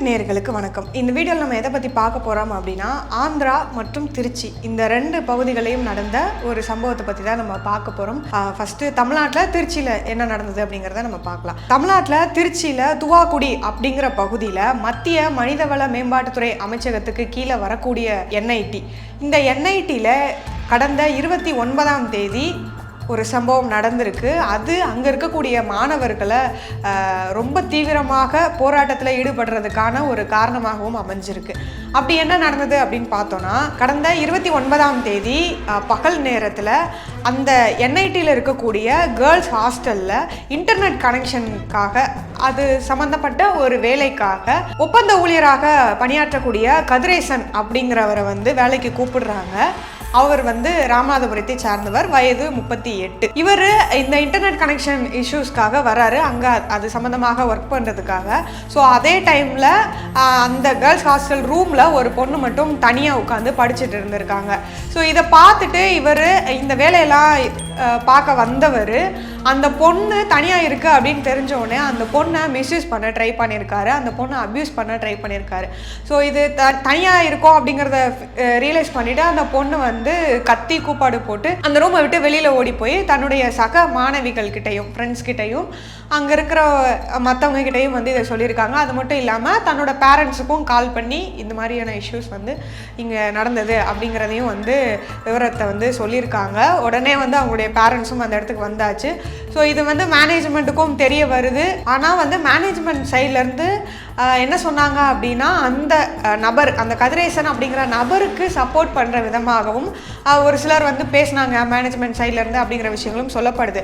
Unit நேர்களுக்கு வணக்கம். இந்த வீடியோவில் நம்ம எதை பற்றி பார்க்க போகிறோம் அப்படின்னா ஆந்திரா மற்றும் திருச்சி. இந்த ரெண்டு பகுதிகளையும் நடந்த ஒரு சம்பவத்தை பற்றி தான் நம்ம பார்க்க போகிறோம் ஃபஸ்ட்டு தமிழ்நாட்டில் திருச்சியில் என்ன நடந்தது அப்படிங்கிறத நம்ம பார்க்கலாம். தமிழ்நாட்டில் திருச்சியில் துவாக்குடி அப்படிங்கிற பகுதியில் மத்திய மனிதவள மேம்பாட்டுத்துறை அமைச்சகத்துக்கு கீழே வரக்கூடிய என்ஐடி இந்த என்ஐடியில் கடந்த இருபத்தி ஒன்பதாம் தேதி ஒரு சம்பவம் நடந்திருக்கு. அது அங்கே இருக்கக்கூடிய மாணவர்களை ரொம்ப தீவிரமாக போராட்டத்தில் ஈடுபடுறதுக்கான ஒரு காரணமாகவும் அமைஞ்சிருக்கு. அப்படி என்ன நடந்தது அப்படின்னு பார்த்தோன்னா கடந்த இருபத்தி ஒன்பதாம் தேதி பகல் நேரத்தில் அந்த என்ஐடியில் இருக்கக்கூடிய கேர்ள்ஸ் ஹாஸ்டலில் இன்டர்நெட் கனெக்ஷனுக்காக அது சம்மந்தப்பட்ட ஒரு வேலைக்காக ஒப்பந்த ஊழியராக பணியாற்றக்கூடிய கதிரேசன் அப்படிங்கிறவரை வந்து வேலைக்கு கூப்பிடுறாங்க. அவர் வந்து ராமநாதபுரத்தை சார்ந்தவர் வயது முப்பத்தி எட்டு. இவர் இந்த இன்டர்நெட் கனெக்ஷன் இஷ்யூஸ்க்காக வராரு. அங்கே அது சம்மந்தமாக ஒர்க் பண்ணுறதுக்காக ஸோ அதே டைமில் அந்த கேர்ள்ஸ் ஹாஸ்டல் ரூமில் ஒரு பொண்ணு மட்டும் தனியாக உட்காந்து படிச்சுட்டு இருந்திருக்காங்க. ஸோ இதை பார்த்துட்டு இவர் இந்த வேலையெல்லாம் பார்க்க வந்தவர் அந்த பொண்ணு தனியாக இருக்குது அப்படின்னு தெரிஞ்ச உடனே அந்த பொண்ணை மிஸ்யூஸ் பண்ண ட்ரை பண்ணியிருக்காரு அந்த பொண்ணை அப்யூஸ் பண்ண ட்ரை பண்ணியிருக்காரு ஸோ இது த தனியாக இருக்கோம் அப்படிங்கிறத ரியலைஸ் பண்ணிவிட்டு அந்த பொண்ணு வந்து கத்தி கூப்பாடு போட்டு அந்த ரூமை விட்டு வெளியில் ஓடி போய் தன்னுடைய சக மாணவிகள் கிட்டையும் ஃப்ரெண்ட்ஸ் கிட்டையும் அங்கே இருக்கிற மற்றவங்க கிட்டேயும் வந்து இதை சொல்லியிருக்காங்க. அது மட்டும் இல்லாமல் தன்னோட பேரண்ட்ஸுக்கும் கால் பண்ணி இந்த மாதிரியான இஷ்யூஸ் வந்து இங்கே நடந்தது அப்படிங்கிறதையும் வந்து விவரத்தை வந்து சொல்லியிருக்காங்க. உடனே வந்து அவங்களுடைய பேரண்ட்ஸும் அந்த இடத்துக்கு வந்தாச்சு. ஸோ இது வந்து மேனேஜ்மெண்ட்டுக்கும் தெரிய வருது. ஆனால் வந்து மேனேஜ்மெண்ட் சைட்லேருந்து என்ன சொன்னாங்க அப்படின்னா அந்த நபர் அந்த கதிரேசன் அப்படிங்கிற நபருக்கு சப்போர்ட் பண்ணுற விதமாகவும் ஒரு சிலர் வந்து பேசினாங்க மேனேஜ்மெண்ட் சைட்லேருந்து அப்படிங்கிற விஷயங்களும் சொல்லப்படுது.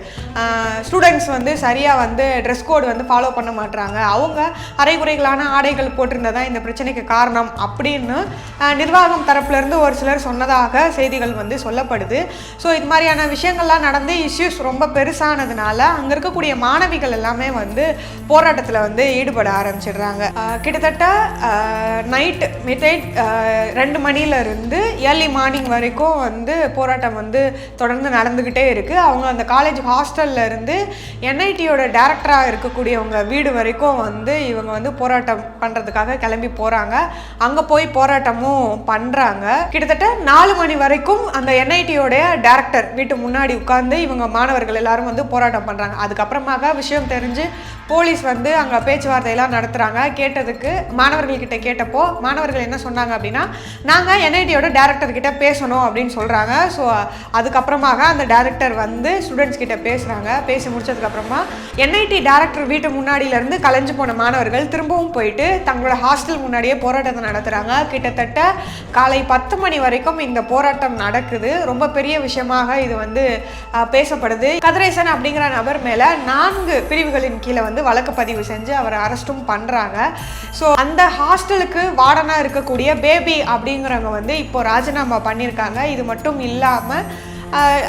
ஸ்டூடெண்ட்ஸ் வந்து சரியாக வந்து ட்ரெஸ் கோடு வந்து ஃபாலோ பண்ண மாட்டுறாங்க அவங்க அரைகுறைகளான ஆடைகள் போட்டிருந்ததா இந்த பிரச்சனைக்கு காரணம் அப்படின்னு நிர்வாகம் தரப்புலேருந்து ஒரு சிலர் சொன்னதாக செய்திகள் வந்து சொல்லப்படுது. ஸோ இது மாதிரியான விஷயங்கள்லாம் நடந்து இஷ்யூஸ் ரொம்ப பெருசானது பெருசானதுனால அங்கே இருக்கக்கூடிய மாணவிகள் எல்லாமே வந்து போராட்டத்தில் வந்து ஈடுபட ஆரம்பிச்சிடுறாங்க. கிட்டத்தட்ட நைட் மிட் நைட் ரெண்டு மணில இருந்து ஏர்லி மார்னிங் வரைக்கும் வந்து போராட்டம் வந்து தொடர்ந்து நடந்துக்கிட்டே இருக்குது அவங்க அந்த காலேஜ் ஹாஸ்டல்ல இருந்து என்ஐடியோட டேரக்டராக இருக்கக்கூடியவங்க வீடு வரைக்கும் வந்து இவங்க வந்து போராட்டம் பண்ணுறதுக்காக கிளம்பி போகிறாங்க அங்கே போய் போராட்டமும் பண்ணுறாங்க கிட்டத்தட்ட நாலு மணி வரைக்கும் அந்த என்ஐடியோடைய டேரக்டர் வீட்டு முன்னாடி உட்கார்ந்து இவங்க மாணவர்கள் எல்லாரும் வந்து போராட்டம் பண்ணுறாங்க அதுக்கப்புறமாக விஷயம் தெரிஞ்சு போலீஸ் வந்து அங்கே பேச்சுவார்த்தையெல்லாம் நடத்துகிறாங்க கேட்டதுக்கு மாணவர்கள்கிட்ட கேட்டப்போ மாணவர்கள் என்ன சொன்னாங்க அப்படின்னா நாங்கள் என்ஐடியோட டேரக்டர்கிட்ட பேசணும் அப்படின்னு சொல்கிறாங்க ஸோ அதுக்கப்புறமாக அந்த டேரக்டர் வந்து ஸ்டூடெண்ட்ஸ் கிட்ட பேசுகிறாங்க பேசி முடிச்சதுக்கப்புறமா என்ஐடி டேரக்டர் வீட்டு முன்னாடியிலேருந்து கலைஞ்சு போன மாணவர்கள் திரும்பவும் போயிட்டு தங்களோட ஹாஸ்டல் முன்னாடியே போராட்டத்தை நடத்துகிறாங்க கிட்டத்தட்ட காலை பத்து மணி வரைக்கும் இந்த போராட்டம் நடக்குது. ரொம்ப பெரிய விஷயமாக இது வந்து பேசப்படுது. கதிரேசன் அப்படிங்கிற நபர் மேலே நான்கு பிரிவுகளின் கீழே வந்து வழக்கு பதிவு செஞ்சு அவரை அரெஸ்ட்டும் பண்ணுறாங்க ஸோ அந்த ஹாஸ்டலுக்கு வார்டனாக இருக்கக்கூடிய பேபி அப்படிங்கிறவங்க வந்து இப்போ ராஜினாமா பண்ணியிருக்காங்க. இது மட்டும் இல்லாமல்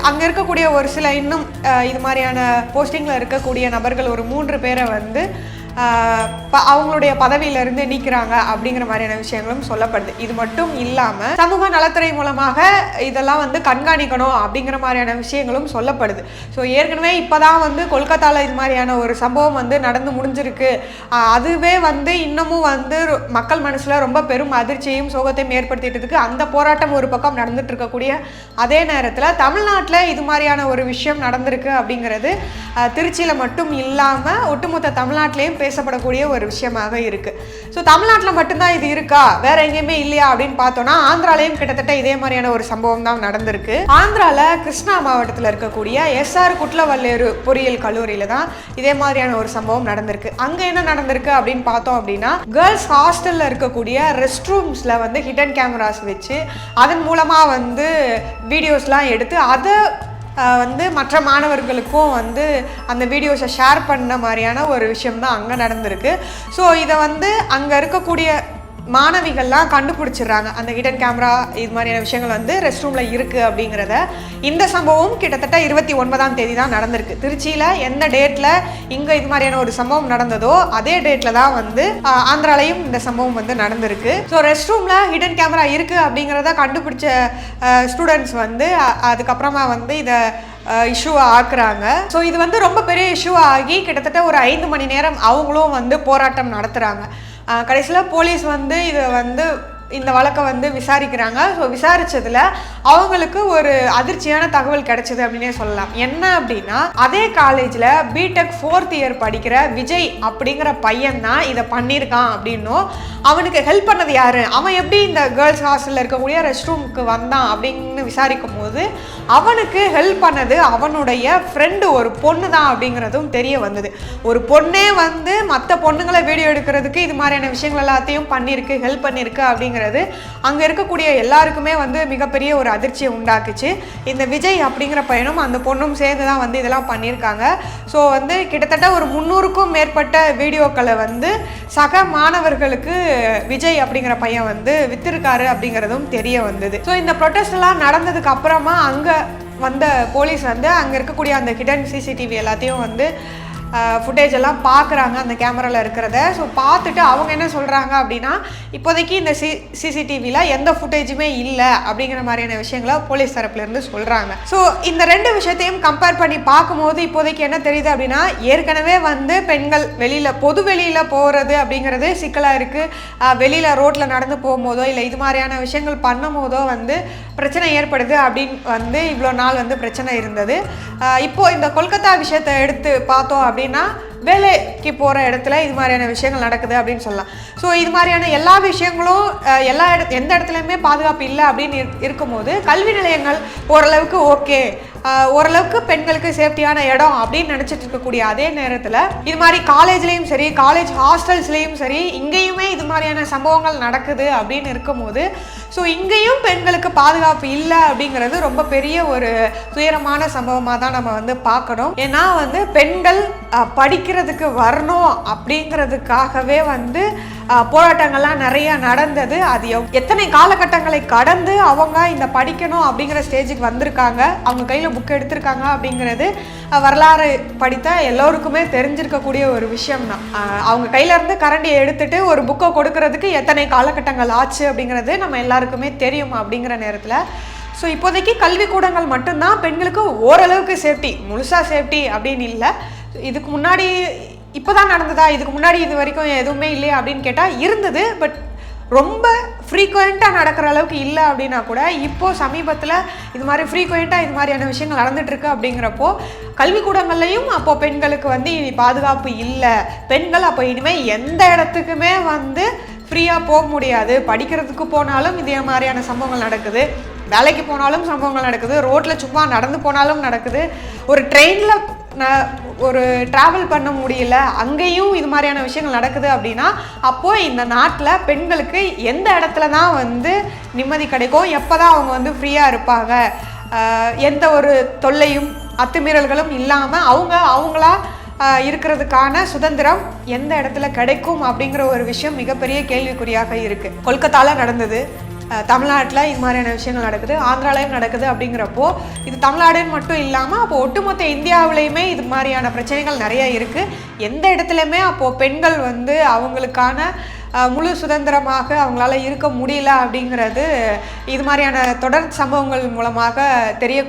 அங்கே இருக்கக்கூடிய ஒரு சில இன்னும் இது மாதிரியான போஸ்டிங்கில் இருக்கக்கூடிய நபர்கள் ஒரு மூன்று பேரை வந்து அவங்களுடைய பதவியிலிருந்து நீக்கிறாங்க அப்படிங்கிற மாதிரியான விஷயங்களும் சொல்லப்படுது. இது மட்டும் இல்லாம சமூக நலத்துறை மூலமாக இதெல்லாம் வந்து கண்காணிக்கணும் அப்படிங்கிற மாதிரியான விஷயங்களும் சொல்லப்படுது. ஸோ ஏற்கனவே இப்போதான் வந்து கொல்கத்தாவில் இது மாதிரியான ஒரு சம்பவம் வந்து நடந்து முடிஞ்சிருக்கு. அதுவே வந்து இன்னமும் வந்து ரொ- மக்கள் மனசுல ரொம்ப பெரும் அதிர்ச்சியையும் சோகத்தையும் ஏற்படுத்திட்டு இருக்கு அந்த போராட்டம் ஒரு பக்கம் நடந்துட்டு இருக்கக்கூடிய அதே நேரத்தில் தமிழ்நாட்டில் இது மாதிரியான ஒரு விஷயம் நடந்திருக்கு அப்படிங்கிறது திருச்சியில் மட்டும் இல்லாமல் ஒட்டுமொத்த தமிழ்நாட்டிலையும் பேசப்படக்கூடிய ஒரு விஷயமாக இருக்குது ஸோ தமிழ்நாட்டில் மட்டும்தான் இது இருக்கா? வேற எங்கேயுமே இல்லையா அப்படின்னு பார்த்தோம்னா ஆந்திராலையும் கிட்டத்தட்ட இதே மாதிரியான ஒரு சம்பவம் தான் நடந்திருக்கு. ஆந்திராவில் கிருஷ்ணா மாவட்டத்தில் இருக்கக்கூடிய எஸ்ஆர் குட்லவல்லேரு பொறியியல் கல்லூரியில் தான் இதே மாதிரியான ஒரு சம்பவம் நடந்திருக்கு. அங்கே என்ன நடந்திருக்கு அப்படின்னு பார்த்தோம் அப்படின்னா கேர்ள்ஸ் ஹாஸ்டலில் இருக்கக்கூடிய ரெஸ்ட் ரூம்ஸில் வந்து ஹிடன் கேமராஸ் வச்சு அதன் மூலமாக வந்து வீடியோஸ்லாம் எடுத்து அதை வந்து மற்ற மாணவர்களுக்கும் வந்து அந்த வீடியோஸை ஷேர் பண்ண மாதிரியான ஒரு விஷயம் தான் அங்கே நடந்திருக்கு. ஸோ இதை வந்து அங்கே இருக்கக்கூடிய மாணவிகள்லாம் கண்டுபிடிச்சிடுறாங்க. அந்த ஹிடன் கேமரா இது மாதிரியான விஷயங்கள் வந்து ரெஸ்ட் ரூமில் இருக்குது அப்படிங்கிறத. இந்த சம்பவம் கிட்டத்தட்ட இருபத்தி ஒன்பதாம் தேதி தான் நடந்திருக்கு. திருச்சியில் எந்த டேட்டில் இங்கே இது மாதிரியான ஒரு சம்பவம் நடந்ததோ அதே டேட்டில் தான் வந்து ஆந்திராலையும் இந்த சம்பவம் வந்து நடந்திருக்கு. ஸோ ரெஸ்ட் ரூமில் ஹிடன் கேமரா இருக்குது அப்படிங்கிறத கண்டுபிடிச்ச ஸ்டூடெண்ட்ஸ் வந்து அதுக்கப்புறமா வந்து இதை இஷ்யூவாக ஆக்குறாங்க. ஸோ இது வந்து ரொம்ப பெரிய இஷ்யூ ஆகி கிட்டத்தட்ட ஒரு ஐந்து மணி நேரம் அவங்களும் வந்து போராட்டம் நடத்துகிறாங்க கடைசியில் போலீஸ் வந்து இதை வந்து இந்த வழக்கை வந்து விசாரிக்கிறாங்க. ஸோ விசாரித்ததில் அவங்களுக்கு ஒரு அதிர்ச்சியான தகவல் கிடைச்சது அப்படின்னே சொல்லலாம். என்ன அப்படின்னா அதே காலேஜில் பிடெக் ஃபோர்த் இயர் படிக்கிற விஜய் அப்படிங்கிற பையன் தான் இதை பண்ணியிருக்கான் அப்படின்னும். அவனுக்கு ஹெல்ப் பண்ணது யார்? அவன் எப்படி இந்த கேர்ள்ஸ் ஹாஸ்டலில் இருக்கக்கூடிய ரெஸ்ட் ரூமுக்கு வந்தான் அப்படின்னு விசாரிக்கும் போது அவனுக்கு ஹெல்ப் பண்ணது அவனுடைய ஃப்ரெண்டு ஒரு பொண்ணு தான் அப்படிங்கிறதும் தெரிய வந்தது. ஒரு பொண்ணே வந்து மற்ற பொண்ணுங்களை வீடியோ எடுக்கிறதுக்கு இது மாதிரியான விஷயங்கள் எல்லாத்தையும் பண்ணியிருக்கு ஹெல்ப் பண்ணியிருக்கு அப்படிங்கிறது அங்கே இருக்கக்கூடிய எல்லாருக்குமே வந்து மிகப்பெரிய ஒரு அதிர்ச்சியை உண்டாக்குச்சு. இந்த விஜய் அப்படிங்கிற பையனும் அந்த பொண்ணும் சேர்ந்து தான் வந்து இதெல்லாம் பண்ணியிருக்காங்க. ஸோ வந்து கிட்டத்தட்ட ஒரு முந்நூறுக்கும் மேற்பட்ட வீடியோக்களை வந்து சக மாணவர்களுக்கு விஜய் அப்படிங்கிற பையன் வந்து வித்திருக்காரு அப்படிங்கிறதும் தெரிய வந்தது. ஸோ இந்த ப்ரொட்டஸ்ட் எல்லாம் நடந்ததுக்கு அப்புறம் அங்கே வந்த போலீஸ் வந்து அங்கே இருக்கக்கூடிய அந்த ஹிடன் சிசிடிவி எல்லாத்தையும் வந்து ஃபுட்டேஜ் எல்லாம் பார்க்குறாங்க அந்த கேமராவில் இருக்கிறத. ஸோ பார்த்துட்டு அவங்க என்ன சொல்கிறாங்க அப்படின்னா இப்போதைக்கு இந்த சி சிசிடிவியில் எந்த ஃபுட்டேஜுமே இல்லை அப்படிங்கிற மாதிரியான விஷயங்களை போலீஸ் தரப்புலேருந்து சொல்கிறாங்க ஸோ இந்த ரெண்டு விஷயத்தையும் கம்பேர் பண்ணி பார்க்கும்போது இப்போதைக்கு என்ன தெரியுது அப்படின்னா ஏற்கனவே வந்து பெண்கள் வெளியில் பொது வெளியில் போகிறது அப்படிங்கிறது சிக்கலாக இருக்குது வெளியில் ரோட்டில் நடந்து போகும்போதோ இல்லை இது மாதிரியான விஷயங்கள் பண்ணும் போதோ வந்து பிரச்சனை ஏற்படுது அப்படின்னு வந்து இவ்வளோ நாள் வந்து பிரச்சனை இருந்தது. இப்போது இந்த கொல்கத்தா விஷயத்தை எடுத்து பார்த்தோம் அப்படின்னா வேலைக்கு போகிற இடத்துல இது மாதிரியான விஷயங்கள் நடக்குது அப்படின்னு சொல்லலாம். ஸோ இது மாதிரியான எல்லா விஷயங்களும் எல்லா இடத்து எந்த இடத்துலையுமே பாதுகாப்பு இல்லை அப்படின்னு இரு- இருக்கும்போது கல்வி நிலையங்கள் ஓரளவுக்கு ஓகே ஓரளவுக்கு பெண்களுக்கு சேஃப்டியான இடம் அப்படின்னு நினச்சிட்டு இருக்கக்கூடிய அதே நேரத்தில் இது மாதிரி காலேஜ்லேயும் சரி காலேஜ் ஹாஸ்டல்ஸ்லேயும் சரி இங்கேயுமே இது மாதிரியான சம்பவங்கள் நடக்குது அப்படின்னு இருக்கும்போது ஸோ இங்கேயும் பெண்களுக்கு பாதுகாப்பு இல்லை அப்படிங்கிறது ரொம்ப பெரிய ஒரு துயரமான சம்பவமாக தான் நம்ம வந்து பார்க்கணும். ஏன்னா வந்து பெண்கள் படிக்கிறதுக்கு வரணும் அப்படிங்கிறதுக்காகவே வந்து போராட்டங்கள்லாம் நிறைய நடந்தது. அது எவ்- எத்தனை காலகட்டங்களை கடந்து அவங்க இந்த படிக்கணும் அப்படிங்கிற ஸ்டேஜுக்கு வந்திருக்காங்க. அவங்க கையில் புக் எடுத்திருக்காங்க அப்படிங்கிறது வரலாறு படித்த எல்லோருக்குமே தெரிஞ்சிருக்கக்கூடிய ஒரு விஷயம் தான் அவங்க கையிலேருந்து கரண்டியை எடுத்துட்டு ஒரு புக்கை கொடுக்கறதுக்கு எத்தனை காலகட்டங்கள் ஆச்சு அப்படிங்கிறது நம்ம எல்லாருக்குமே தெரியும் அப்படிங்கிற நேரத்தில். ஸோ இப்போதைக்கு கல்விக்கூடங்கள் மட்டும்தான் பெண்களுக்கு ஓரளவுக்கு சேஃப்டி முழுசாக சேஃப்டி அப்படின்னு இல்லை. இதுக்கு முன்னாடி இப்போ தான் நடந்ததா? இதுக்கு முன்னாடி இது வரைக்கும் எதுவுமே இல்லையா அப்படின்னு கேட்டால் இருந்தது. பட் ரொம்ப ஃப்ரீக்வெண்ட்டாக நடக்கிற அளவுக்கு இல்லை அப்படின்னா கூட இப்போது சமீபத்தில் இது மாதிரி ஃப்ரீக்வெண்ட்டாக இது மாதிரியான விஷயங்கள் நடந்துகிட்ருக்கு அப்படிங்கிறப்போ கல்விக்கூடங்கள்லையும் அப்போது பெண்களுக்கு வந்து இனி பாதுகாப்பு இல்லை. பெண்கள் அப்போ இனிமேல் எந்த இடத்துக்குமே வந்து ஃப்ரீயாக போக முடியாது. படிக்கிறதுக்கு போனாலும் இதே மாதிரியான சம்பவங்கள் நடக்குது. வேலைக்கு போனாலும் சம்பவங்கள் நடக்குது. ரோட்டில் சும்மா நடந்து போனாலும் நடக்குது. ஒரு ட்ரெயினில் ஒரு ட்ராவல் பண்ண முடியல அங்கேயும் இது மாதிரியான விஷயங்கள் நடக்குது அப்படின்னா அப்போது இந்த நாட்டில் பெண்களுக்கு எந்த இடத்துல தான் வந்து நிம்மதி கிடைக்கும்? எப்போ தான் அவங்க வந்து ஃப்ரீயாக இருப்பாங்க? எந்த ஒரு தொல்லையும் அத்துமீறல்களும் இல்லாமல் அவங்க அவங்களா இருக்கிறதுக்கான சுதந்திரம் எந்த இடத்துல கிடைக்கும் அப்படிங்கிற ஒரு விஷயம் மிகப்பெரிய கேள்விக்குறியாக இருக்குது கொல்கத்தாவில் நடந்தது. தமிழ்நாட்டில் இது மாதிரியான விஷயங்கள் நடக்குது ஆந்திராலையும் நடக்குது அப்படிங்கிறப்போ இது தமிழ்நாடுன்னு மட்டும் இல்லாமல் அப்போ ஒட்டுமொத்த இந்தியாவிலையுமே இது மாதிரியான பிரச்சனைகள் நிறைய இருக்குது எந்த இடத்துலையுமே அப்போது பெண்கள் வந்து அவங்களுக்கான முழு சுதந்திரமாக அவங்களால இருக்க முடியல அப்படிங்கிறது இது மாதிரியான தொடர் சம்பவங்கள் மூலமாக தெரிய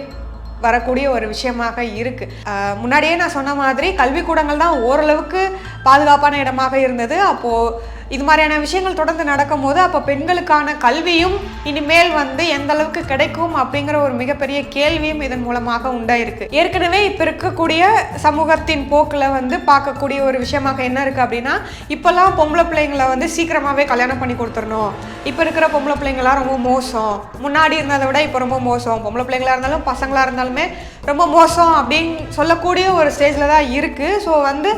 வரக்கூடிய ஒரு விஷயமாக இருக்குது முன்னாடியே நான் சொன்ன மாதிரி கல்விக்கூடங்கள் தான் ஓரளவுக்கு பாதுகாப்பான இடமாக இருந்தது. அப்போது இது மாதிரியான விஷயங்கள் தொடர்ந்து நடக்கும் போது அப்போ பெண்களுக்கான கல்வியும் இனிமேல் வந்து எந்த அளவுக்கு கிடைக்கும் அப்படிங்கிற ஒரு மிகப்பெரிய கேள்வியும் இதன் மூலமாக உண்டாயிருக்கு. ஏற்கனவே இப்போ இருக்கக்கூடிய சமூகத்தின் போக்கில் வந்து பார்க்கக்கூடிய ஒரு விஷயமாக என்ன இருக்குது அப்படின்னா இப்போல்லாம் பொம்பளை பிள்ளைங்களை வந்து சீக்கிரமாகவே கல்யாணம் பண்ணி கொடுத்துடணும். இப்போ இருக்கிற பொம்பளை பிள்ளைங்களாம் ரொம்ப மோசம். முன்னாடி இருந்ததை விட இப்போ ரொம்ப மோசம். பொம்பளை பிள்ளைங்களா இருந்தாலும் பசங்களாக இருந்தாலுமே ரொம்ப மோசம் அப்படின்னு சொல்லக்கூடிய ஒரு ஸ்டேஜில் தான் இருக்குது ஸோ வந்து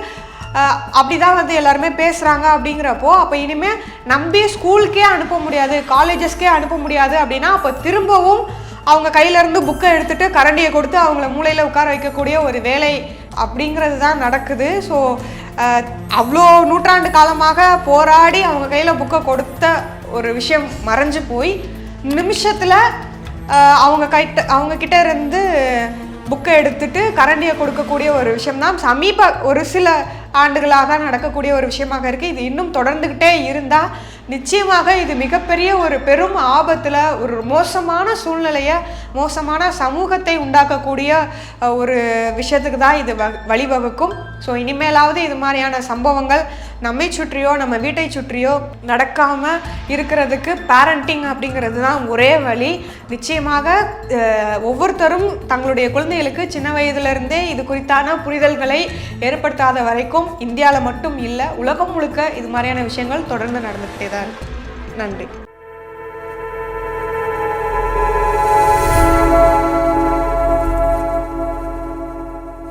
அப்படிதான் வந்து எல்லாருமே பேசுகிறாங்க அப்படிங்கிறப்போ அப்போ இனிமேல் நம்பி ஸ்கூலுக்கே அனுப்ப முடியாது காலேஜஸ்க்கே அனுப்ப முடியாது அப்படின்னா அப்போ திரும்பவும் அவங்க கையில இருந்து புக்கை எடுத்துட்டு கரண்டியை கொடுத்து அவங்கள மூலையில் உட்கார வைக்கக்கூடிய ஒரு வேலை அப்படிங்கிறது தான் நடக்குது ஸோ அவ்வளோ நூற்றாண்டு காலமாக போராடி அவங்க கையில் புக்கை கொடுத்த ஒரு விஷயம் மறைஞ்சு போய் நிமிஷத்தில் அவங்க கைட்ட அவங்க கிட்ட இருந்து புக்கை எடுத்துட்டு கரண்டியை கொடுக்கக்கூடிய ஒரு விஷயம் தான் சமீப ஒரு சில ஆண்டுகளாக நடக்கக்கூடிய ஒரு விஷயமாக இருக்குது இது இன்னும் தொடர்ந்துக்கிட்டே இருந்தால் நிச்சயமாக இது மிகப்பெரிய ஒரு பெரும் ஆபத்தில் ஒரு மோசமான சூழ்நிலையை மோசமான சமூகத்தை உண்டாக்கக்கூடிய ஒரு விஷயத்துக்கு தான் இது வ- வழிவகுக்கும். ஸோ இனிமேலாவது இது மாதிரியான சம்பவங்கள் நம்மை சுற்றியோ நம்ம வீட்டை சுற்றியோ நடக்காமல் இருக்கிறதுக்கு பேரண்டிங் அப்படிங்கிறது தான் ஒரே வழி. நிச்சயமாக ஒவ்வொருத்தரும் தங்களுடைய குழந்தைகளுக்கு சின்ன வயதிலிருந்தே இது குறித்தான புரிதல்களை ஏற்படுத்தாத வரைக்கும் இந்தியாவில் மட்டும் இல்லை உலகம் முழுக்க இது மாதிரியான விஷயங்கள் தொடர்ந்து நடந்துகிட்டே தான் இருக்கு. நன்றி.